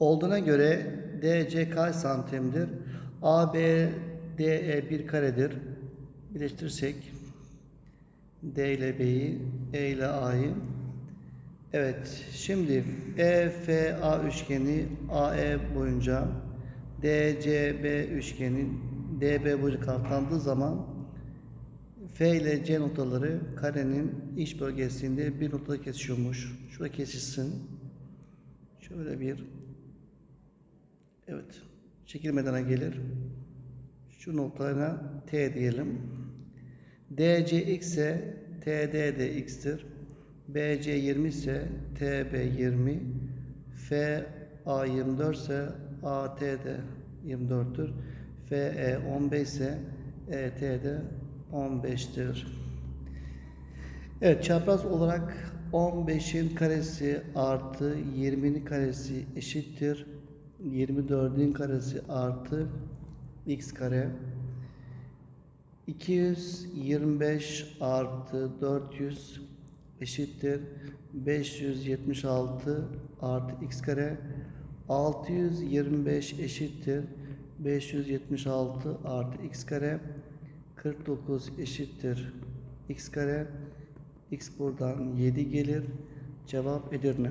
olduğuna göre DC kaç santimdir? AB DE bir karedir. Birleştirirsek D ile B'yi, E ile A'yı. Evet, şimdi EFA üçgeni AE boyunca DCB üçgeni DB boyunca katlandığı zaman F ile C noktaları karenin iç bölgesinde bir noktada kesişiyormuş. Şurada kesişsin. Şöyle bir Evet. Şekil meydana gelir. Şu noktaya T diyelim. DC x ise TD de x'tir. BC 20 ise TB 20. FA 24 ise AT de 24'tür. FE 15 ise ET de 15'tir. Evet çapraz olarak 15'in karesi artı 20'nin karesi eşittir. 24'ün karesi artı x kare. 225 artı 400 eşittir. 576 artı x kare. 625 eşittir. 576 artı x kare. 49 eşittir x kare. x buradan 7 gelir. Cevap Edirne.